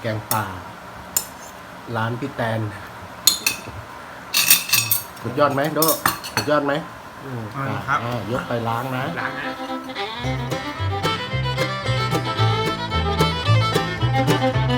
แกงป่า ร้านพี่แตน สุดยอดไหมโดสุดยอดไหมอืมอ่าครับ อ่ายกไปล้างนะ ล้างนะเ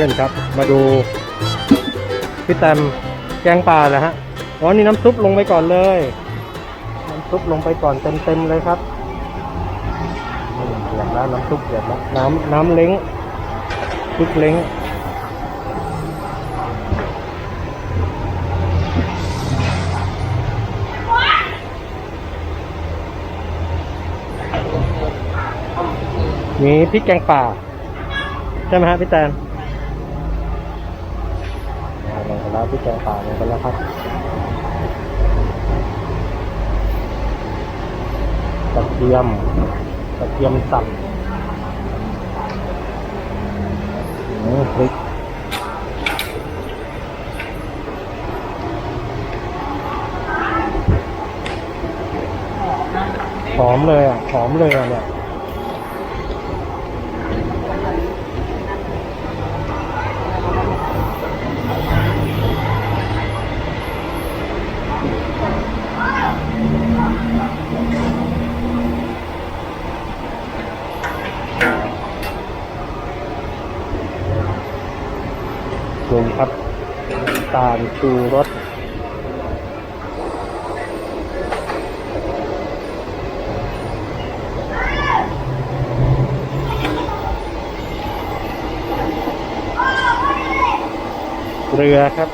พื่อนๆครับ มาดูพี่แตมแกงป่าแล้วฮะอ๋อนี่น้ำซุปลงไปก่อนเลย น้ำซุปลงไปก่อนเต็มๆเลยครับเดือดแล้วน้ำซุปเดือดแล้วน้ำน้ำเล้งพริกเล้งมีพริกแกงป่า ใช่ไหมฮะพี่แตนอ่าลงไปแล้วพี่แกงป่าลงไปแล้วครับกระเทียมกระเทียมสับอืมพริกหอมเลยอะหอมเลยอะเนี่ย ปรุงครับน้ ตูรสเกลือครับ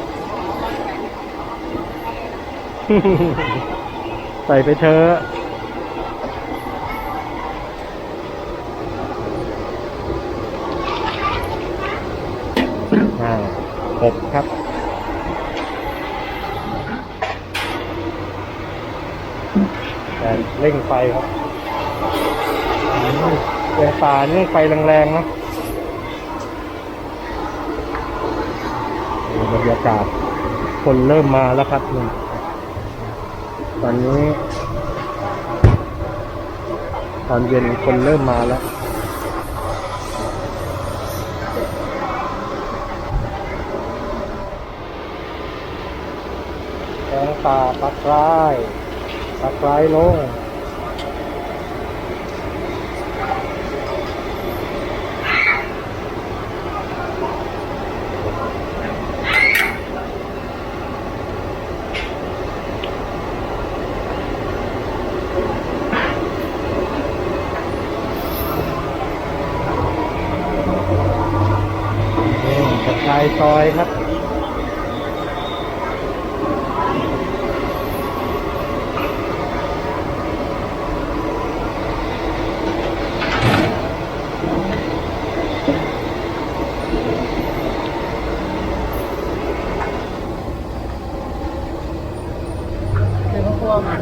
ใส่ไปเถอะอ่าเผ็ดครับ แต่เร่งไฟครับอืมแกงป่านี่ไฟแรงๆนะบรรยากาศคนเริ่มมาแล้วครับนี่ตอนนี้ ตอนเย็นคนเริ่มมาแล้วแกงป่าปักร้าย ปักร้ายลงนี่กระชายซอยครับ เดี๋ยวก็กลัวมัน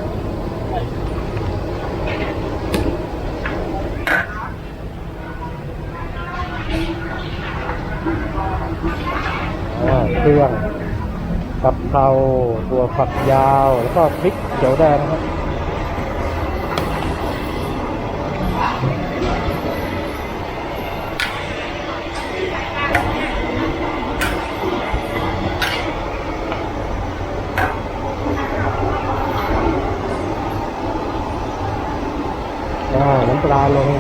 อ่า เครื่องกับเพราตัวฝักยาว แล้วก็พริกเขียวแดงครับอ่าน้ำปลาลง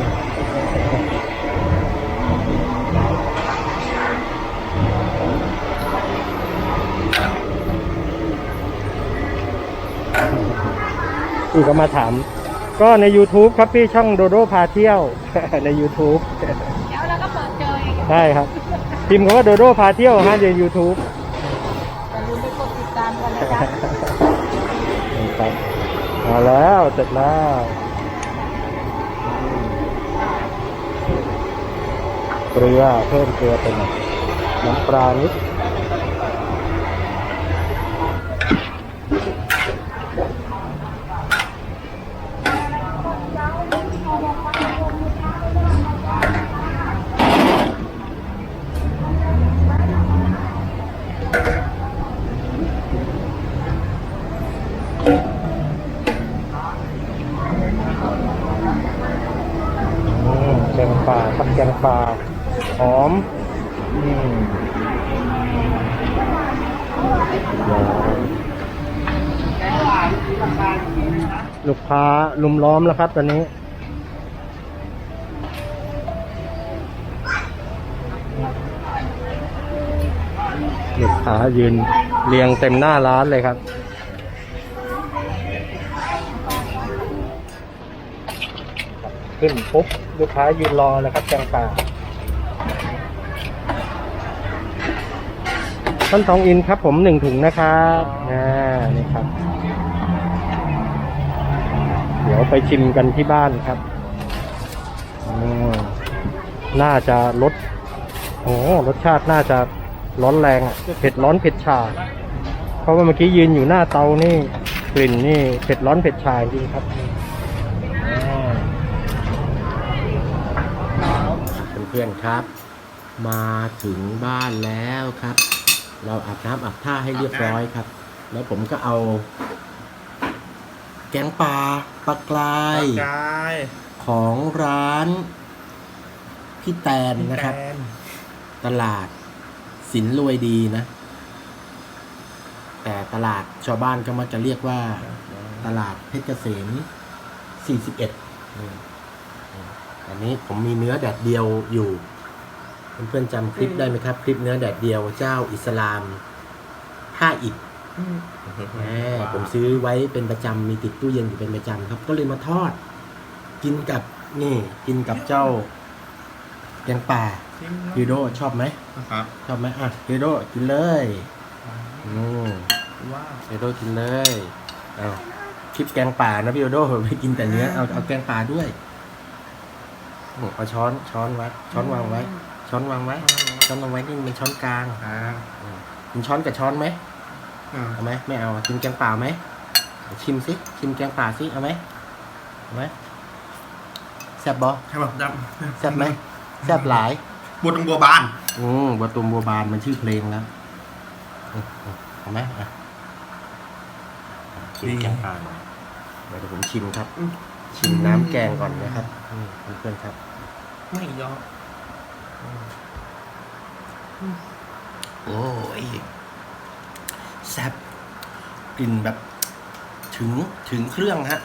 อีกก็มาถาม ก็ใน YouTube ครับพี่ช่องโดโดพาเที่ยว ใน YouTube เดี๋ยวเราก็เปิดเจอเองได้ครับพิมพ์คำว่าโดโดพาเที่ยวฮะใน YouTube อย่าลืมไปกดติดตามกันนะจ๊ะครับมาแล้วเสร็จแล้วเกลือเพิ่มเกลือไปหน่อยน้ำปลานิด งปลาห อมอืมลูกค้าลุมล้อมแล้วครับตอนนี้ลูกค้ายืนเรียงเต็มหน้าร้านเลยครับ ขึ้นปุ๊บลูกค้ายืนรอแล้วครับแกงป่า ท่านทองอินครับ ผมหนึ่งถุงนะครับอ่านี่ครับ เดี๋ยวไปชิมกันที่บ้านครับน่าจะรสโอ้รสชาติน่าจะร้อนแรงเผ็ดร้อนเผ็ดชา เพราะว่าเมื่อกี้ยืนอยู่หน้าเตานี่กลิ่นนี่เผ็ดร้อนเผ็ดชาจริงครับเพื่อนๆครับ มาถึงบ้านแล้วครับ เราอาบน้ำอาบท่าให้เรียบร้อยครับ แล้วผมก็เอา แกงปลาปลากรายกายของร้านพี่แตนนะครับ ตลาดสินรวยดีนะ แต่ตลาดชาวบ้านก็มักจะเรียกว่า ตลาดเพชรเกษม41อืมอืมอันนี้ผมมีเนื้อแดดเดียวอยู่ เพื่อนๆจำคลิปได้ไหมครับ คลิปเนื้อแดดเดียวเจ้าอิสลามห้าอิฐแหมผมซื้อไว้เป็นประจำมีติดตู้เย็นอยู่เป็นประจำครับ ก็เลยมาทอด กินกับนี่กินกับเจ้าแกงป่าฮิโดชอบไหมนะครับชอบไหมอะฮิโดกินเลยอืมว้าวฮิโดกินเลยเอาคลิปแกงป่านะพี่โดไม่กินแต่เนื้อเอาเอาแกงป่าด้วยโอ้เอาช้อนช้อนไว้ช้อนวางไว้ ช้อนวางไว้ ช้อนวางไว้นี่เป็นช้อนกลางอ่ากินช้อนกับช้อนไหมอ่าเอาไหมไม่เอากินแกงป่าไหมชิมสิชิมแกงป่าสิเอาไหมเอาไหมแซ่บบอให้แบบดำแซ่บไหมแซ่บหลายบัวตรงบัวบานอืมบัวตุมบัวบานมันชื่อเพลงแล้วอืมอืมเอาไหมอะชิมแกงป่าหน่อยเดี๋ยวผมชิมครับ ชิมน้ำแกงก่อนนะครับอืมเพื่อนๆครับ ไม่ยอม โอ้ยแซ่บกลิ่นแบบถึงถึงเครื่องฮะ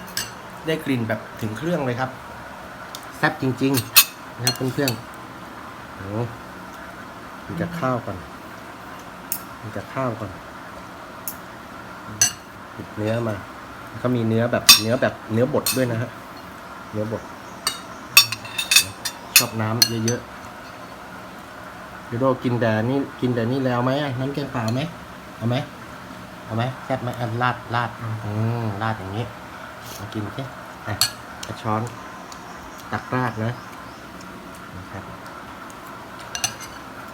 ได้กลิ่นแบบถึงเครื่องเลยครับ แซ่บจริง ๆ นะครับเพื่อนๆโอ้มันจะข้าวก่อนมันจะข้าวก่อนปิดเนื้อมาแล้วก็มีเนื้อแบบเนื้อแบบเนื้อบดด้วยนะฮะ เนื้อบด ชอบน้ำเยอะๆ ยวโดกินแต่นี่กินแต่นี่แล้วไหมน้ำแกงเปล่าไหมเอาไหมเอาไหมแซ่บไหมอันราดราดอืมราดอย่างนี้มากินสิอะกระช้อนตักราดนะนะครับ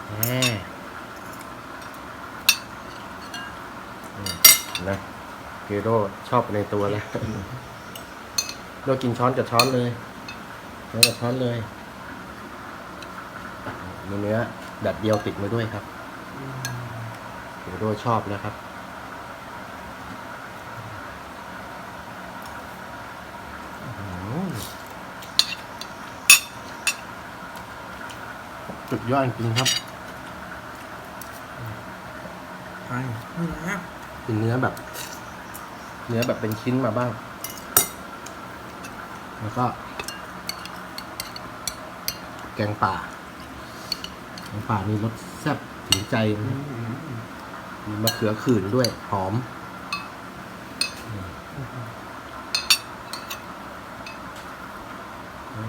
แหมนะเกโดชอบในตัวแล้วโดกินช้อนกับช้อนเลยช้อนกับช้อนเลยเนื้อ แบบเดียวติดมาด้วยครับเดี๋ยวโดชอบแล้วครับอื้อหือสุดยอดจริงๆครับใช่นี่นะเป็นเนื้อแบบ เนื้อแบบเป็นชิ้นมาบ้าง แล้วก็ แกงป่า แกงป่านี่รสแซ่บถึงใจนะมีมะเขือขื่นด้วย หอม โอ้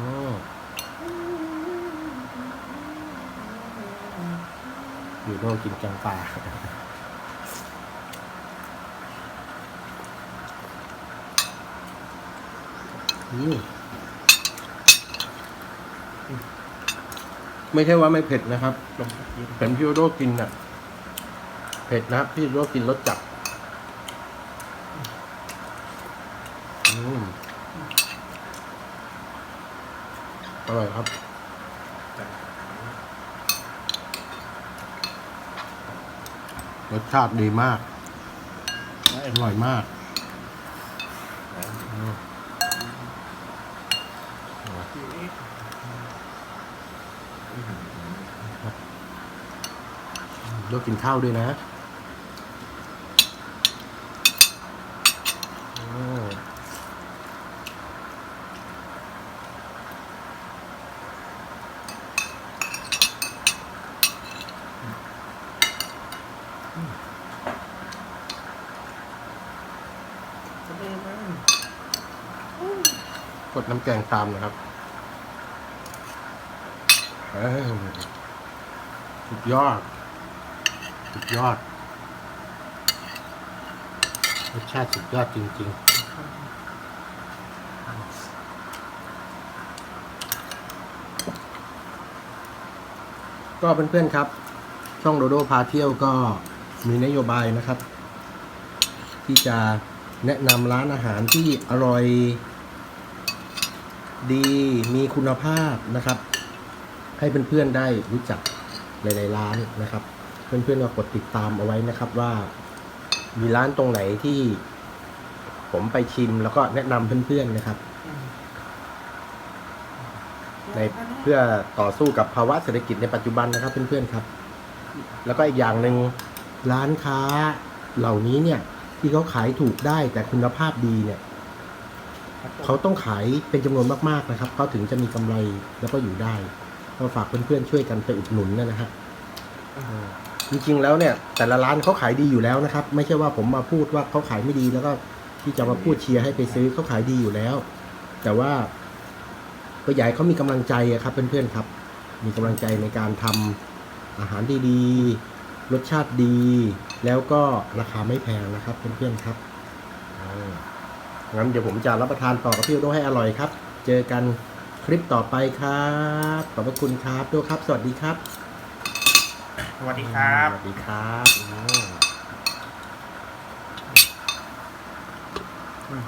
อยู่โดกินแกงป่าอืม ไม่ใช่ว่าไม่เผ็ดนะครับเผ็ดพี่โอโดกินน่ะ เผ็ดนะพี่โอโดกินรสจัดอร่อยครับรสชาติดีมาก อร่อยมาก ต้อกินข้าวด้วยนะกดน้ำแกงตามนะครับ เอ้ยสุดยอด สุดยอด รสชาติสุดยอดจริง ๆก็เพื่อนๆครับ ช่องโดโดพาเที่ยวก็มีนโยบายนะครับ ที่จะแนะนำร้านอาหารที่อร่อย ดีมีคุณภาพนะครับ ให้เพื่อนๆได้รู้จักหลายๆร้านนะครับ เพื่อนๆก็กดติดตามเอาไว้นะครับว่า มีร้านตรงไหนที่ผมไปชิมแล้วก็แนะนำเพื่อนๆนะครับ ในเพื่อต่อสู้กับภาวะเศรษฐกิจในปัจจุบันนะครับ เพื่อนๆครับ แล้วก็อีกอย่างหนึ่งร้านค้าเหล่านี้เนี่ย ที่เขาขายถูกได้แต่คุณภาพดีเนี่ยเขาต้องขายเป็นจำนวนมากๆนะครับเขาถึงจะมีกำไรแล้วก็อยู่ได้ ก็ฝากเพื่อนๆช่วยกันไปอุดหนุนนะฮะจริงๆแล้วเนี่ย แต่ละร้านเขาขายดีอยู่แล้วนะครับ ไม่ใช่ว่าผมมาพูดว่าเขาขายไม่ดีแล้วก็ที่จะมาพูดเชียร์ให้ไปซื้อเขาขายดีอยู่แล้ว แต่ว่าก็อยากให้เขามีกำลังใจครับเพื่อนๆครับ มีกำลังใจในการทำอาหารดีๆรสชาติดี แล้วก็ราคาไม่แพงนะครับเพื่อนๆครับงั้นเดี๋ยวผมจะรับประทานต่อกับพี่โดให้อร่อยครับ เจอกัน คลิปต่อไปครับ ขอบพระคุณครับโดครับ สวัสดีครับ สวัสดีครับ สวัสดีครับอืม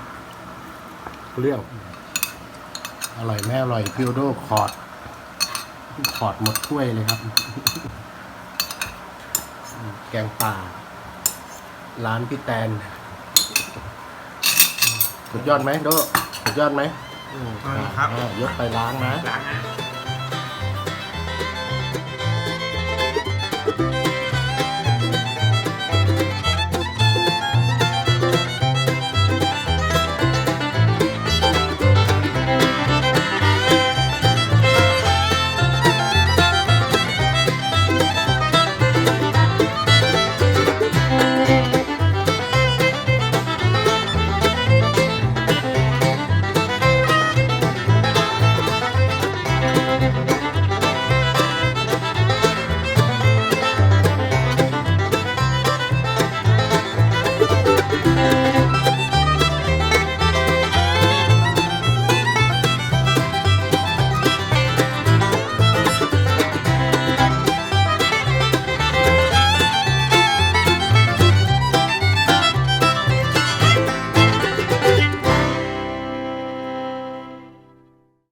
เรื่องอร่อยแม่อร่อยพี่โดขอดขอดหมดถ้วยเลยครับ แกงป่า ร้านพี่แตน สุดยอดไหมโดสุดยอดไหม อืมเอาละครับอ่ายกไปล้างนะ ล้างนะ